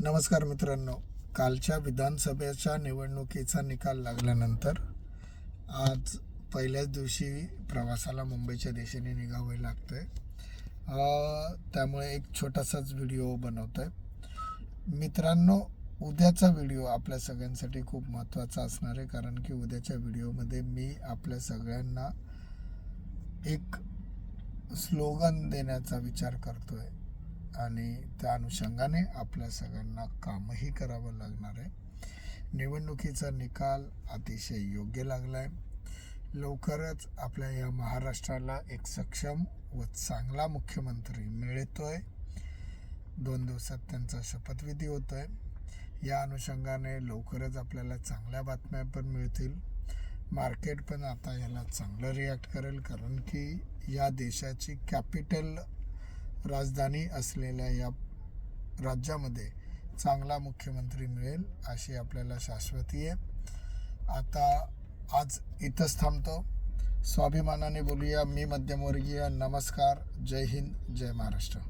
नमस्कार मित्रांनो. कालच्या विधानसभेच्या निवडणुकीचा निकाल लागल्यानंतर आज पहिल्याच दिवशी प्रवासाला मुंबईच्या दिशेने निघावे लागतंय. त्यामुळे एक छोटासाच व्हिडिओ बनवतो आहे मित्रांनो उद्याचा व्हिडिओ आपल्या सगळ्यांसाठी खूप महत्त्वाचा असणार आहे कारण की उद्याच्या व्हिडिओमध्ये मी आपल्या सगळ्यांना एक स्लोगन देण्याचा विचार करतो आहे आणि त्या अनुषंगाने आपल्या सगळ्यांना कामही करावं लागणार आहे. निवडणुकीचा निकाल अतिशय योग्य लागला आहे लवकरच आपल्या या महाराष्ट्राला एक सक्षम व चांगला मुख्यमंत्री मिळतोय. दोन दिवसात त्यांचा शपथविधी होतोय. या अनुषंगाने लवकरच आपल्याला चांगल्या बातम्या पण मिळतील. मार्केट पण आता याला चांगलं रिॲक्ट करेल कारण की या देशाची कॅपिटल राजधानी असलेल्या या राज्यामध्ये चांगला मुख्यमंत्री मिळेल अशी आपल्याला शाश्वती आहे. आता आज इथंच थांबतो. स्वाभिमानाने बोलूया मी मध्यमवर्गीय. नमस्कार. जय हिंद. जय महाराष्ट्र.